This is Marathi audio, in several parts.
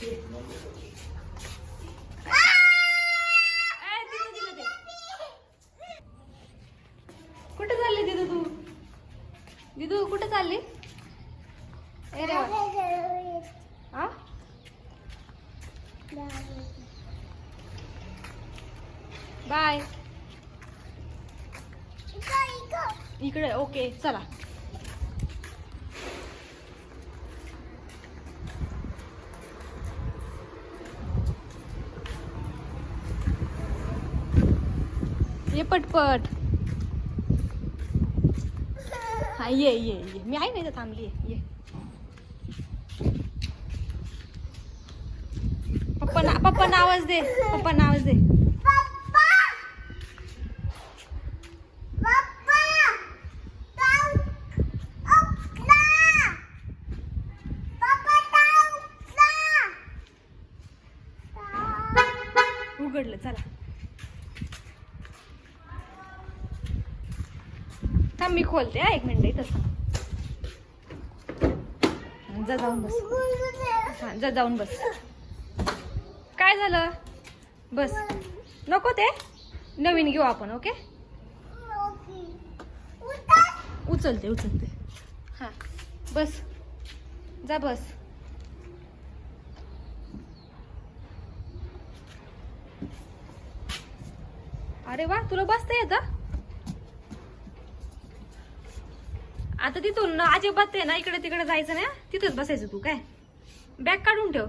ए, तिथं दिलं ते. कुठे चालली दिदू तू दिदू कुठे चालली ए रे हा बाय इकडे ओके चला ये पटपट. हा ये ये ये. मी आहे ना इथं थांबली. ये. पप्पा ना पप्पा आवाज दे. पप्पा आवाज दे. उघडलं चला. मी खोलते हा एक मिनिट इथं जा जाऊन बस. हा जा जाऊन बस. काय झालं? बस. नको ते. नवीन घेऊ आपण ओके? उचलते उचलते. हा बस. जा बस. अरे वा तुला बसता येतं? आता तिथून ना अजिबात आहे ना इकडे तिकडे जायचं हं? तिथंच बसायचं तू काय? बॅग काढून ठेव.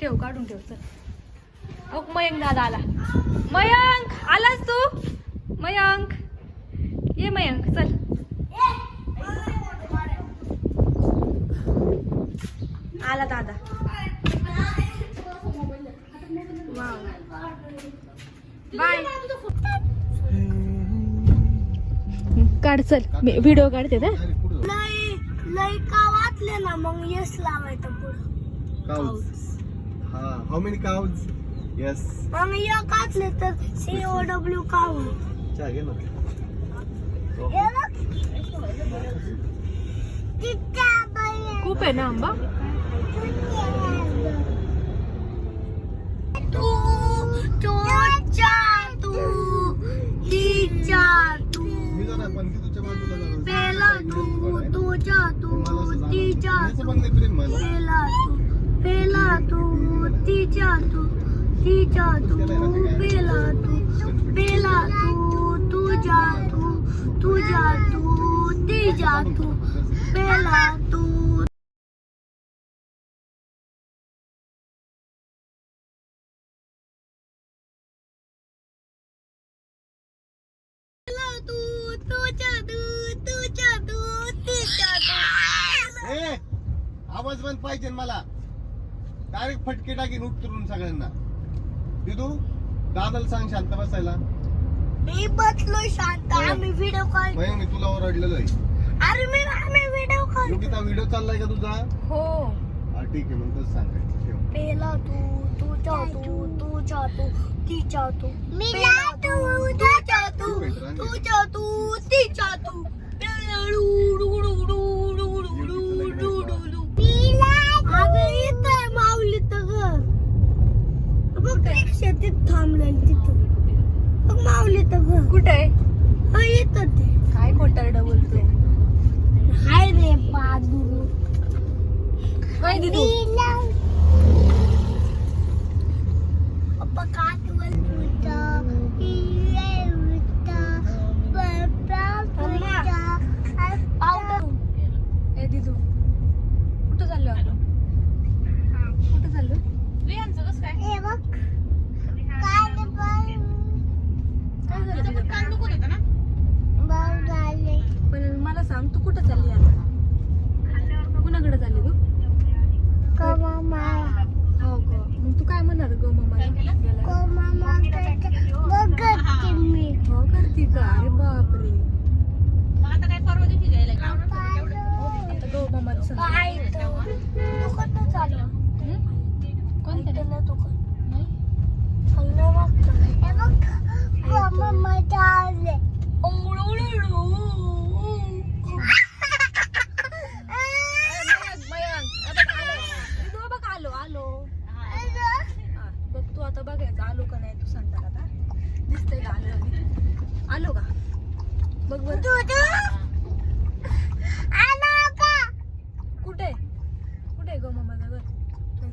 ठेव काढून ठेव चल. हो मयंक दादा आला. मयंक आलास तू? मयंक. ये मयंक चल. आला दादा. बाय काढ चल. व्हिडिओ काढते ना. लय लय का वाचले ना मग लावायचं पुढं. हा हाऊ मेनी येस मग वाचले तर सी ओ डब्ल्यू काऊ ना. खूप आहे ना आंबा? तू तू पेला तू पेला तू तिच्या तू तिच्या तू पेला तू पेला तू तुझ्या तू तुझ्या तू तिच्या तू पेला तू. आवाज बंद पाहिजे मला. डायरेक्ट फटके टाकीन उतरून सगळ्यांना. दिदू दादाला सांग शांत बसायला. मी बसलोय शांत. आम्ही व्हिडिओ कॉल मी तुला ओरडलेलो आहे अरे मी आम्ही व्हिडिओ कॉल योगिता व्हिडिओ चाललाय का तुझा? हो. हा ठीक आहे मग तसं सांगायचं. ठेव. पेला तू तू तुझ्या तू तिच्या तू पेला तू तुझ्या तू तुझ्या तू तिच्या तू पेला duduk. बाहेर दुकान चालू कोणत्या दुकान नाही बघ मजा आले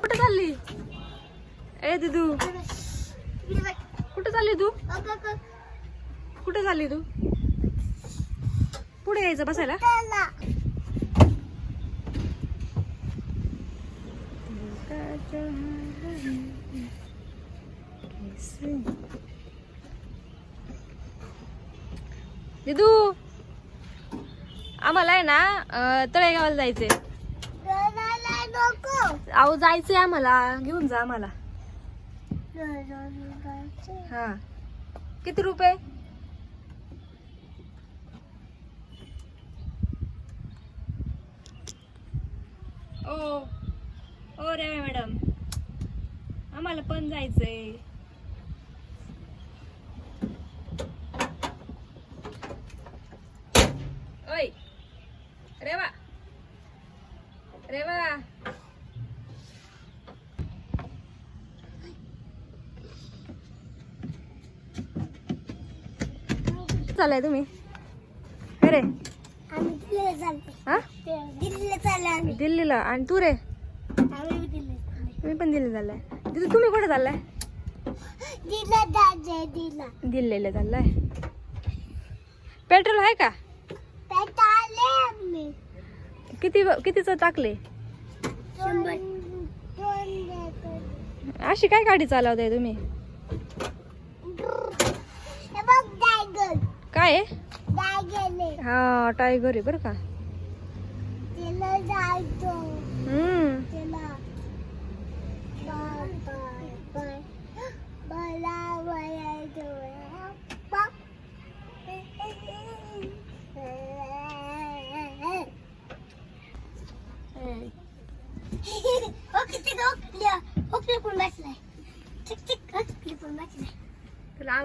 कुठे चालली? ए दिदू. कुठे चालली तू? कुठे चालली तू? पुढे यायचं बसायला? दिदू. आम्हाला आहे ना तळेगावला जायचंय. अहो जायचंय आम्हाला. घेऊन जा आम्हाला. हा. किती रुपये? ओ ओ रे मॅडम. आम्हाला पण जायचंय. चाललाय तुम्ही? अरे दिल्लीला चालते. हा? दिल्लीला चाललो आम्ही. दिल्लीला. आणि तू रे? मी पण दिल्ली चाललाय. तिथे तुम्ही कुठे चाललाय? दिल्लीला चाललाय. पेट्रोल आहे का? किती कितीचं टाकले. अशी काय गाडी चालवताय तुम्ही? काय आहे? हा टायगर आहे बरं का. हम्म. तिला. बाय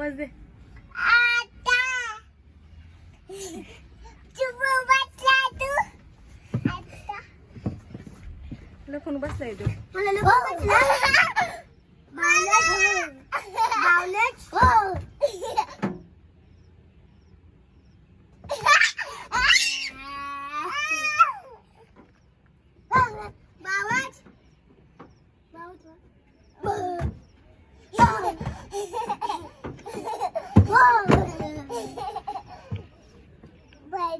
बाय लपून बसलाय तू मला नको बसला बावलट बावलट हो बावट बाय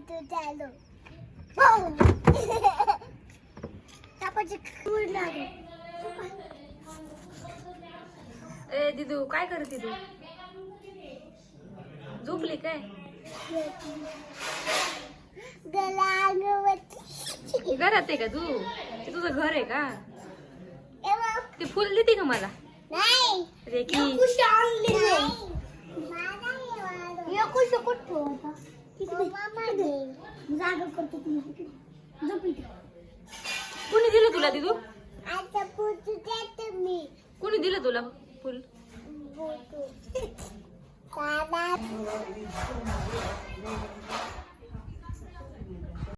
लागेल ए दिदू काय करते तू? झोपली काय? घरात आहे का तू? ते तुझं घर आहे का? ते फुल देते का मला? नाही. रेकी जागा करतो कुणी दिलं तुला दिदू? कुणी दिलं तुला फुल?